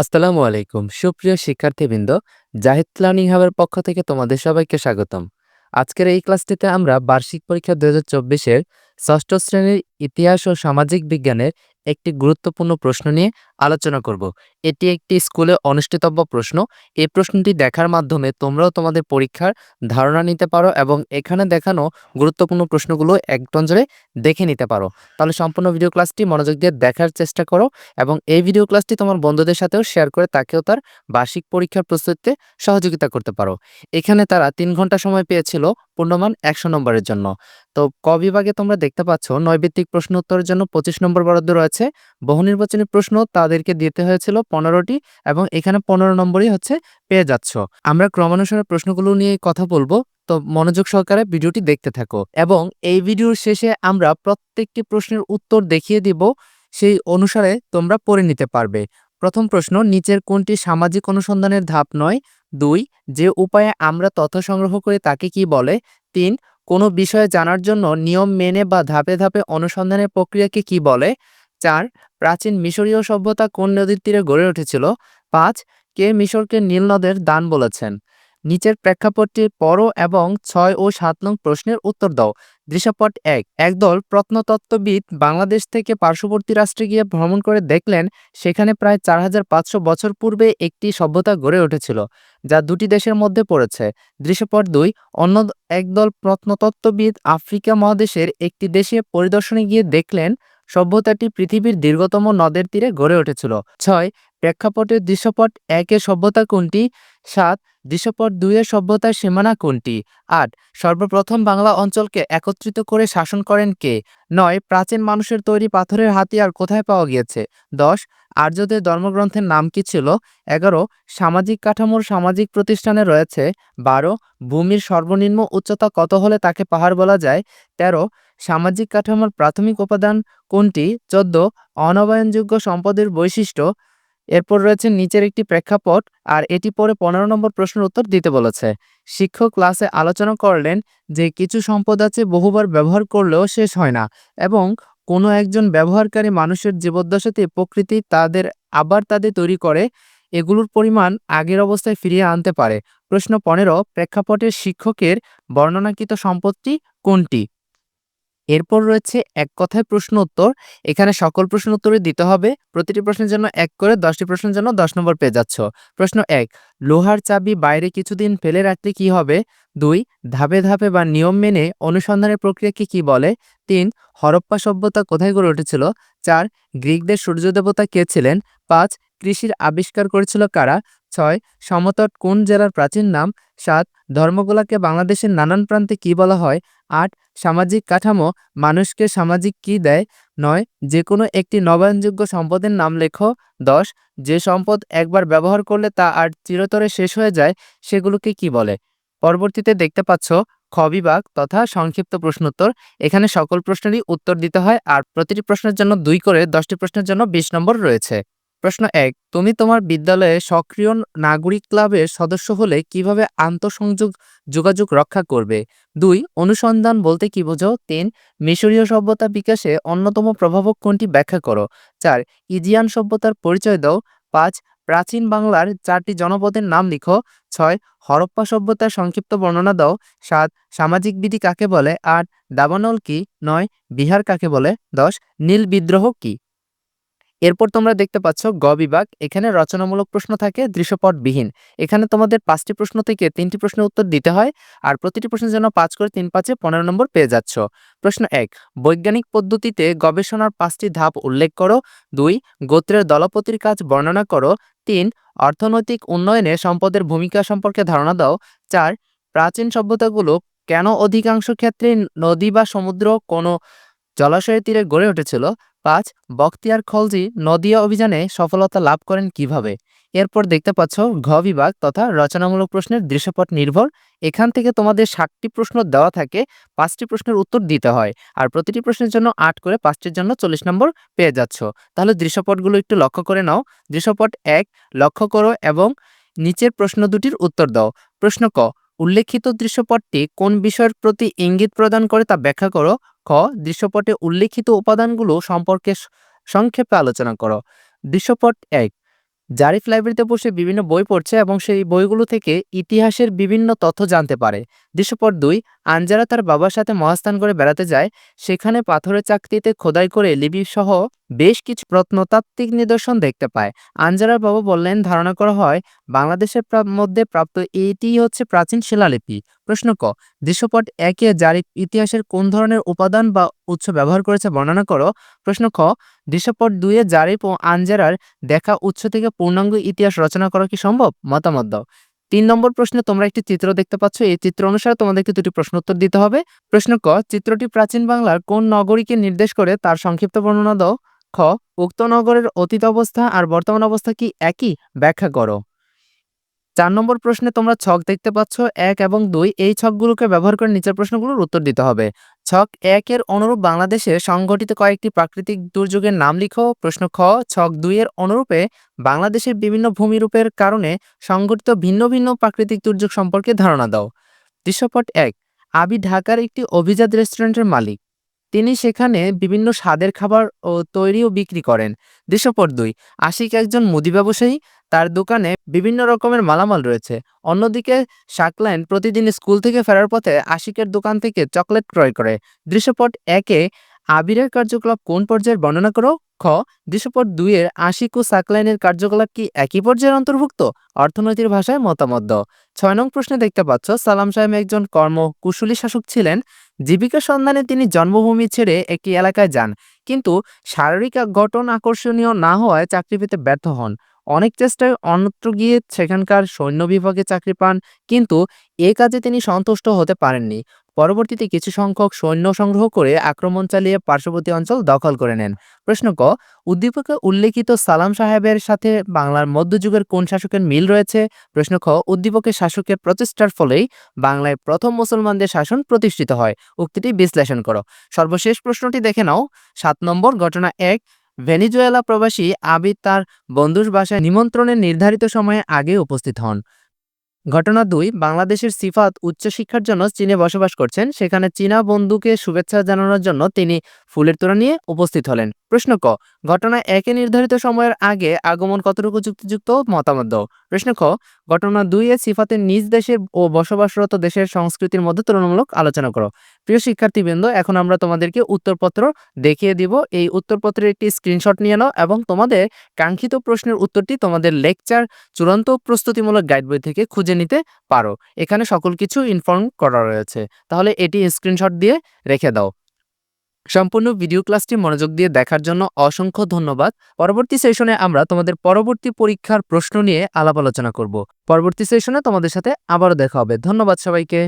আসসালামু আলাইকুম, সুপ্রিয় শিক্ষার্থীবৃন্দ, জাহিদ লার্নিং হাবের পক্ষ থেকে তোমাদের সবাইকে স্বাগতম। আজকের এই ক্লাসটিতে আমরা বার্ষিক পরীক্ষা দু হাজার চব্বিশের ষষ্ঠ শ্রেণির ইতিহাস ও সামাজিক বিজ্ঞানের একটি গুরুত্বপূর্ণ প্রশ্ন নিয়ে আলোচনা করব। এটি একটি স্কুলে অনুষ্ঠিতব্য প্রশ্ন। এই প্রশ্নটি দেখার মাধ্যমে তোমরাও তোমাদের পরীক্ষার ধারণা নিতে পারো এবং এখানে দেখানো গুরুত্বপূর্ণ প্রশ্নগুলো এক নজরে দেখে নিতে পারো। তাহলে সম্পূর্ণ ভিডিও ক্লাসটি মনোযোগ দিয়ে দেখার চেষ্টা করো এবং এই ভিডিও ক্লাসটি তোমার বন্ধুদের সাথেও শেয়ার করে তাকেও তার বার্ষিক পরীক্ষার প্রস্তুতিতে সহযোগিতা করতে পারো। এখানে তারা তিন ঘণ্টা সময় পেয়েছিল পূর্ণমান একশো নম্বরের জন্য। তো ক বিভাগে তোমরা দেখতে পাচ্ছ, নৈবিত্তিক প্রশ্ন উত্তরের জন্য পঁচিশ নম্বর বরাদ্দ রয়েছে। বহু নির্বাচনী প্রশ্ন তাদেরকে দিতে হয়েছিল পনেরোটি এবং এখানে পনেরো নম্বরই হচ্ছে পেয়ে যাচ্ছ। আমরা ক্রমানুসারে প্রশ্নগুলো নিয়ে কথা বলব, তো মনোযোগ সহকারে ভিডিওটি দেখতে থাকো। এবং এই ভিডিওর শেষে আমরা প্রত্যেকটি প্রশ্নের উত্তর দেখিয়ে দিব, সেই অনুসারে তোমরা পড়ে নিতে পারবে। প্রথম প্রশ্ন, নিচের কোনটি সামাজিক অনুসন্ধানের ধাপ নয়? দুই, যে উপায়ে আমরা তথ্য সংগ্রহ করি তাকে কি বলে? তিন, কোনো বিষয়ে জানার জন্য নিয়ম মেনে বা ধাপে ধাপে অনুসন্ধানের প্রক্রিয়াকে কি বলে? চার, প্রাচীন মিশরীয় সভ্যতা কোন নদীর তীরে গড়ে উঠেছিল? পাঁচ, কে মিশরকে নীল নদের দান বলেছেন? নিচের প্রেক্ষাপটটির পরও এবং ছয় ও সাত নং প্রশ্নের উত্তর দাও। দৃশ্যপট এক একদল প্রত্নতত্ত্ববিদ বাংলাদেশ থেকে পার্শ্ববর্তী রাষ্ট্রে গিয়ে ভ্রমণ করে দেখলেন, সেখানে প্রায় চার হাজার পাঁচশো বছর পূর্বে একটি সভ্যতা গড়ে উঠেছিল, যা দুটি দেশের মধ্যে পড়েছে। দৃশ্যপট দুই, অন্য একদল প্রত্নতত্ত্ববিদ আফ্রিকা মহাদেশের একটি দেশে পরিদর্শনে গিয়ে দেখলেন, সভ্যতাটি পৃথিবীর দীর্ঘতম নদের তীরে গড়ে উঠেছিল। ছয় প্রেক্ষাপটের দৃশ্যপট একের সভ্যতা কোনটি? সাত, দৃশ্যপট দুইয়ের সভ্যতার সীমানা কোনটি? আট, সর্বপ্রথম বাংলা অঞ্চলকে একত্রিত করে শাসন করেন কে? নয়, প্রাচীন মানুষের তৈরি পাথরের হাতিয়ার কোথায় পাওয়া গিয়েছে? দশ, আর্যদের ধর্মগ্রন্থের নাম কি ছিল? এগারো, সামাজিক কাঠামোর সামাজিক প্রতিষ্ঠানে রয়েছে? বারো, ভূমির সর্বনিম্ন উচ্চতা কত হলে তাকে পাহাড় বলা যায়? তেরো, সামাজিক কাঠামোর প্রাথমিক উপাদান কোনটি? চোদ্দ, অনবায়নযোগ্য সম্পদের বৈশিষ্ট্য? এরপর রয়েছে নিচের একটি প্রেক্ষাপট, আর এটি পরে পনেরো নম্বর প্রশ্নের উত্তর দিতে বলেছে। শিক্ষক ক্লাসে আলোচনা করলেন যে, কিছু সম্পদ আছে বহুবার ব্যবহার করলেও শেষ হয় না, এবং কোনো একজন ব্যবহারকারী মানুষের জীবদ্দশাতে প্রকৃতি তাদের আবার তাদের তৈরি করে, এগুলোর পরিমাণ আগের অবস্থায় ফিরিয়ে আনতে পারে। প্রশ্ন পনেরো প্রেক্ষাপটের শিক্ষকের বর্ণনাকৃত সম্পত্তি কোনটি? এরপর রয়েছে এক কথায় প্রশ্ন উত্তর। এখানে সকল প্রশ্ন উত্তরই দিতে হবে। প্রতিটি প্রশ্নের জন্য এক করে দশটি প্রশ্নের জন্য দশ নম্বর পেয়ে যাচ্ছ। প্রশ্ন এক, লোহার চাবি বাইরে কিছুদিন ফেলে রাখলে কি হবে? দুই, ধাপে ধাপে বা নিয়ম মেনে অনুসন্ধানের প্রক্রিয়াকে কি বলে? তিন, হরপ্পা সভ্যতা কোথায় গড়ে উঠেছিল? চার, গ্রিকদের সূর্য দেবতা কে ছিলেন? পাঁচ, কৃষির আবিষ্কার করেছিল কারা? ছয়, সমতট কোন জেলার প্রাচীন নাম? সাত, ধর্মগুলাকে বাংলাদেশের নানান প্রান্তে কি বলা হয়? আট, সামাজিক কাঠামো, মানুষকে সামাজিক কি দেয়? নয় যে কোনো একটি নবায়নযোগ্য সম্পদের নাম লেখো। দশ, যে সম্পদ একবার ব্যবহার করলে তা আর চিরতরে শেষ হয়ে যায়, সেগুলোকে কি বলে? পরবর্তীতে দেখতে পাচ্ছ, খ বিভাগ তথা সংক্ষিপ্ত প্রশ্নোত্তর। এখানে সকল প্রশ্নেরই উত্তর দিতে হয়, আর প্রতিটি প্রশ্নের জন্য দুই করে দশটি প্রশ্নের জন্য বিশ নম্বর রয়েছে। প্রশ্ন এক, তুমি তোমার বিদ্যালয়ে সক্রিয় নাগরিক ক্লাবের সদস্য হলে কীভাবে আন্তঃসংযোগ যোগাযোগ রক্ষা করবে? দুই, অনুসন্ধান বলতে কি বোঝো? তিন, মিশরীয় সভ্যতা বিকাশে অন্যতম প্রভাবক কোনটি ব্যাখ্যা করো? চার, ইজিয়ান সভ্যতার পরিচয় দাও। পাঁচ, প্রাচীন বাংলার চারটি জনপদের নাম লিখো। ছয়, হরপ্পা সভ্যতার সংক্ষিপ্ত বর্ণনা দাও। সাত, সামাজিক বিধি কাকে বলে? আট, দাবানল কি? নয়, বিহার কাকে বলে? দশ, নীল বিদ্রোহ কি? এরপর তোমরা দেখতে পাচ্ছ গ বিভাগ। এখানে রচনামূলক প্রশ্ন থাকে, দৃশ্যপটবিহীন। এখানে তোমাদের পাঁচটি প্রশ্ন থেকে তিনটি প্রশ্নের উত্তর দিতে হয় আর প্রতিটি প্রশ্নের জন্য পাঁচ করে তিন পাঁচে পনেরো নম্বর পেয়ে যাচ্ছ। প্রশ্ন এক, বৈজ্ঞানিক পদ্ধতিতে গবেষণার পাঁচটি ধাপ উল্লেখ করো। দুই, গোত্রের দলপতির কাজ বর্ণনা করো। তিন, অর্থনৈতিক উন্নয়নে সম্পদের ভূমিকা সম্পর্কে ধারণা দাও। চার, প্রাচীন সভ্যতাগুলো কেন অধিকাংশ ক্ষেত্রে নদী বা সমুদ্র কোনো জলাশয়ের তীরে গড়ে উঠেছিল? পাঁচ, বখতিয়ার খলজি নদিয়া অভিযানে সফলতা লাভ করেন কীভাবে? এরপর দেখতে পাচ্ছ ঘ বিভাগ তথা রচনামূলক প্রশ্নের দৃশ্যপট নির্ভর। এখান থেকে তোমাদের ষাটটি প্রশ্ন দেওয়া থাকে, পাঁচটি প্রশ্নের উত্তর দিতে হয় আর প্রতিটি প্রশ্নের জন্য আট করে পাঁচটির জন্য চল্লিশ নম্বর পেয়ে যাচ্ছ। তাহলে দৃশ্যপটগুলো একটু লক্ষ্য করে নাও। দৃশ্যপট এক, লক্ষ্য করো এবং নিচের প্রশ্ন দুটির উত্তর দাও। প্রশ্ন ক, উল্লেখিত দৃশ্যপটটি কোন বিষয়ের প্রতি ইঙ্গিত প্রদান করে তা ব্যাখ্যা করো। খ, দৃশ্যপটে উল্লেখিত উপাদানগুলো সম্পর্কে সংক্ষেপে আলোচনা করো। দৃশ্যপট এক, জারিফ লাইব্রেরিতে বসে বিভিন্ন বই পড়ছে এবং সেই বইগুলো থেকে ইতিহাসের বিভিন্ন তথ্য জানতে পারে। দৃশ্যপট দুই আঞ্জারা তার বাবার সাথে মহাস্থান করে বেড়াতে যায়, সেখানে পাথরের চাকতিতে খোদাই করে লিপি সহ বেশ কিছু প্রত্নতাত্ত্বিক নিদর্শন দেখতে পায়। আঞ্জারার বাবা বললেন, ধারণা করা হয় বাংলাদেশের মধ্যে প্রাপ্ত এটিই হচ্ছে প্রাচীন শিলালিপি। প্রশ্ন ক, দৃশ্যপট একে জারিফ ইতিহাসের কোন ধরনের উপাদান বা উৎস ব্যবহার করেছে বর্ণনা করো। প্রশ্ন খ দৃশ্যপট দুইয়ে জারিফ ও আঞ্জেরার দেখা উৎস থেকে পূর্ণাঙ্গ ইতিহাস রচনা করা কি সম্ভব? মতামত দাও। তিন নম্বর প্রশ্নে তোমরা একটি চিত্র দেখতে পাচ্ছ। এই চিত্র অনুসারে তোমাদেরকে দুটি প্রশ্ন উত্তর দিতে হবে। প্রশ্ন ক, চিত্রটি প্রাচীন বাংলার কোন নগরীকে নির্দেশ করে তার সংক্ষিপ্ত বর্ণনা দাও? খ, উক্ত নগরের অতীত অবস্থা আর বর্তমান অবস্থা কি একই? ব্যাখ্যা করো। চার নম্বর প্রশ্নে তোমরা ছক দেখতে পাচ্ছ। এক এবং দুই, এই ছকগুলোকে ব্যবহার করে নিচের প্রশ্নগুলোর উত্তর দিতে হবে। ছক এক এর অনুরূপ বাংলাদেশে সংঘটিত কয়েকটি প্রাকৃতিক দুর্যোগের নাম লিখো। প্রশ্ন খ, ছক দুই এর অনুরূপে বাংলাদেশের বিভিন্ন ভূমিরূপের কারণে সংঘটিত ভিন্ন ভিন্ন প্রাকৃতিক দুর্যোগ সম্পর্কে ধারণা দাও। দৃশ্যপট এক, আবি ঢাকার একটি অভিজাত রেস্টুরেন্টের মালিক। তিনি সেখানে বিভিন্ন স্বাদের খাবার ও তৈরি ও বিক্রি করেন। দৃশ্যপট দুই, আশিক একজন মুদি ব্যবসায়ী, তার দোকানে বিভিন্ন রকমের মালামাল রয়েছে। অন্যদিকে শাকলাইন প্রতিদিন স্কুল থেকে ফেরার পথে আশিকের দোকান থেকে চকলেট ক্রয় করে। দৃশ্যপট একে আবিরের কার্যকলাপ কোন পর্যায়ের বর্ণনা করো? খ, দৃশ্যপট দুইয়ের আশিক ও সাকলাইনের কার্যকলাপ কি একই পর্যায়ের অন্তর্ভুক্ত? অর্থনীতির ভাষায় মতামত দাও। ছয় নং প্রশ্নে দেখতে পাচ্ছ, সালাম সাহেব একজন কর্ম কুশলী শাসক ছিলেন। জীবিকা সন্ধানে তিনি জন্মভূমি ছেড়ে একটি এলাকায় যান। কিন্তু শারীরিক গঠন আকর্ষণীয় না হওয়ায় চাকরি পেতে ব্যর্থ হন। অনেক চেষ্টায় অন্যত্র গিয়ে সেখানকার সৈন্য বিভাগে চাকরি পান, কিন্তু এ কাজে তিনি সন্তুষ্ট হতে পারেননি। পরবর্তীতে কিছু সংখ্যক সৈন্য সংগ্রহ করে আক্রমণ চালিয়ে পার্শ্ববর্তী অঞ্চল দখল করে নেন। প্রশ্ন ক, উদ্দীপকে উল্লেখিত সালাম সাহেবের সাথে বাংলার মধ্যযুগের কোন শাসকের মিল রয়েছে? প্রশ্ন খ, উদ্দীপকের শাসকের প্রচেষ্টার ফলেই বাংলায় প্রথম মুসলমানদের শাসন প্রতিষ্ঠিত হয়। উক্তিটি বিশ্লেষণ করো। সর্বশেষ প্রশ্নটি দেখে নাও। সাত নম্বর, ঘটনা এক ভেনিজুয়েলা প্রবাসী আবিদ তার বন্ধুর বাসায় নিমন্ত্রণের নির্ধারিত সময়ে আগে উপস্থিত হন। ঘটনা দুই, বাংলাদেশের সিফাত উচ্চশিক্ষার জন্য চীনে বসবাস করছেন। সেখানে চীনা বন্ধুকে শুভেচ্ছা জানানোর জন্য তিনি ফুলের তোড়া নিয়ে উপস্থিত হলেন। প্রশ্ন ক, ঘটনা একে নির্ধারিত সময়ের আগে আগমন কতটুকু যুক্তিযুক্ত মতামত? দাও প্রশ্ন খ, ঘটনা দুই এ সিফাতের নিজ দেশে ও বসবাসরত দেশের সংস্কৃতির মধ্যে তুলনামূলক আলোচনা করো। প্রিয় শিক্ষার্থীবৃন্দ, এখন আমরা তোমাদেরকে উত্তরপত্র দেখিয়ে দিব। এই উত্তরপত্রের একটি স্ক্রিনশট নিয়ে নাও এবং তোমাদের কাঙ্ক্ষিত প্রশ্নের উত্তরটি তোমাদের লেকচার চূড়ান্ত প্রস্তুতিমূলক গাইড বই থেকে খুঁজে নিতে পারো। এখানে সকল কিছু ইনফর্ম করা রয়েছে। তাহলে এটি স্ক্রিনশট দিয়ে রেখে দাও। সম্পূর্ণ ভিডিও ক্লাসটি মনোযোগ দিয়ে দেখার জন্য অসংখ্য ধন্যবাদ। পরবর্তী সেশনে আমরা তোমাদের পরবর্তী পরীক্ষার প্রশ্ন নিয়ে আলাপ আলোচনা করব। পরবর্তী সেশনে তোমাদের সাথে আবারও দেখা হবে। ধন্যবাদ সবাইকে।